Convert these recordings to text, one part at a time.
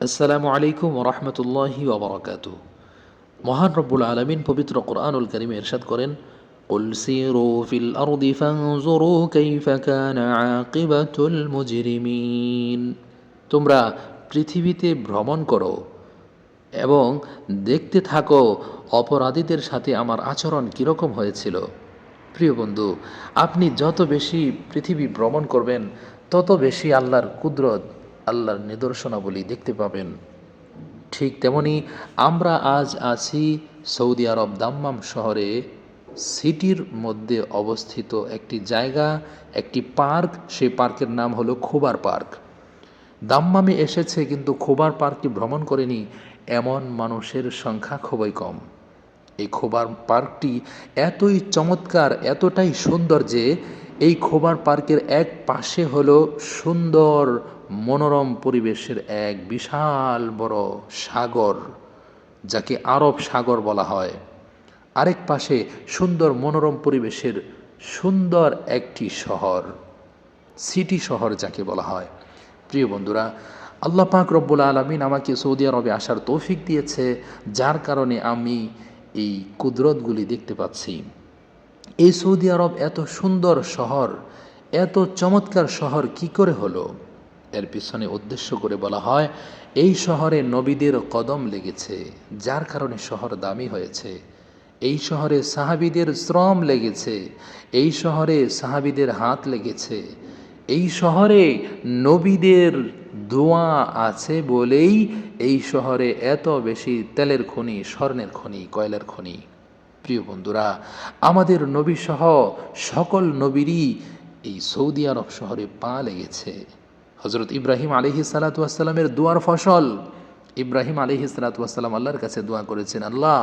আসসালামু আলাইকুম রহমতুল্লাহি ওবরাকাত মহান রব্বুল আলমিন পবিত্র কোরআনুল করিমে এরশাদ করেন قل سيروا في الأرض فانظروا كيف كان عاقبة المجرمين তোমরা পৃথিবীতে ভ্রমণ করো এবং দেখতে থাকো অপরাধীদের সাথে আমার আচরণ কীরকম হয়েছিল প্রিয় বন্ধু আপনি যত বেশি পৃথিবী ভ্রমণ করবেন তত বেশি আল্লাহর কুদরত আল্লাহর নিদর্শনাবলী দেখতে পাবেন। ঠিক তেমনি আমরা আজ আছি সৌদি আরব দাম্মাম শহরে, সিটির মধ্যে অবস্থিত একটি জায়গা, একটি পার্ক সেই পার্কের নাম হলো খোবার পার্ক। দাম্মামে এসেছে কিন্তু খোবার পার্কটি ভ্রমণ করেনি, এমন মানুষের সংখ্যা খুবই কম। এই খোবার পার্কটি এতই চমৎকার, এতটাই সুন্দর যে এই খোবার পার্কের এক পাশে হলো সুন্দর মনোরম পরিবেশের এক বিশাল বড় সাগর, যাকে আরব সাগর বলা হয়। আরেক পাশে সুন্দর মনোরম পরিবেশের সুন্দর একটি শহর, সিটি শহর যাকে বলা হয়। প্রিয় বন্ধুরা, আল্লাহ পাক রব্বুল আলমিন আমাকে সৌদি আরবে আসার তৌফিক দিয়েছে, যার কারণে আমি এই কুদরতগুলি দেখতে পাচ্ছি। এই সৌদি আরব এত সুন্দর শহর, এত চমৎকার শহর কি করে হলো? এর পিছনে উদ্দেশ্য করে বলা হয়, এই শহরে নবীদের কদম লেগেছে, যার কারণে শহর দামি হয়েছে। এই শহরে সাহাবিদের শ্রম লেগেছে, এই শহরে সাহাবিদের হাত লেগেছে। এই শহরে নবীদের দোয়া আছে বলেই এই শহরে এত বেশি তেলের খনি, স্বর্ণের খনি, কয়লার খনি। প্রিয় বন্ধুরা, আমাদের নবী সহ সকল নবীরই এই সৌদি আরব শহরে পা লেগেছে। হজরত ইব্রাহিম আলহি সালাতামের দোয়ার ফসল। ইব্রাহিম আলিহি সালাতাম আল্লাহর কাছে দোয়া করেছেন, আল্লাহ,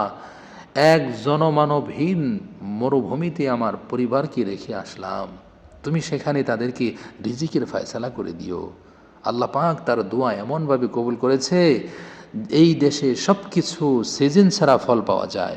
এক জনমানবহীন মরুভূমিতে আমার পরিবারকে রেখে আসলাম। তুমি সেখানে তাদেরকে রিজিকের ফয়সালা করে দিও। আল্লাহ পাক তার দোয়া এমনভাবে কবুল করেছে, এই দেশে সব কিছু সিজন ছাড়া ফল পাওয়া যায়।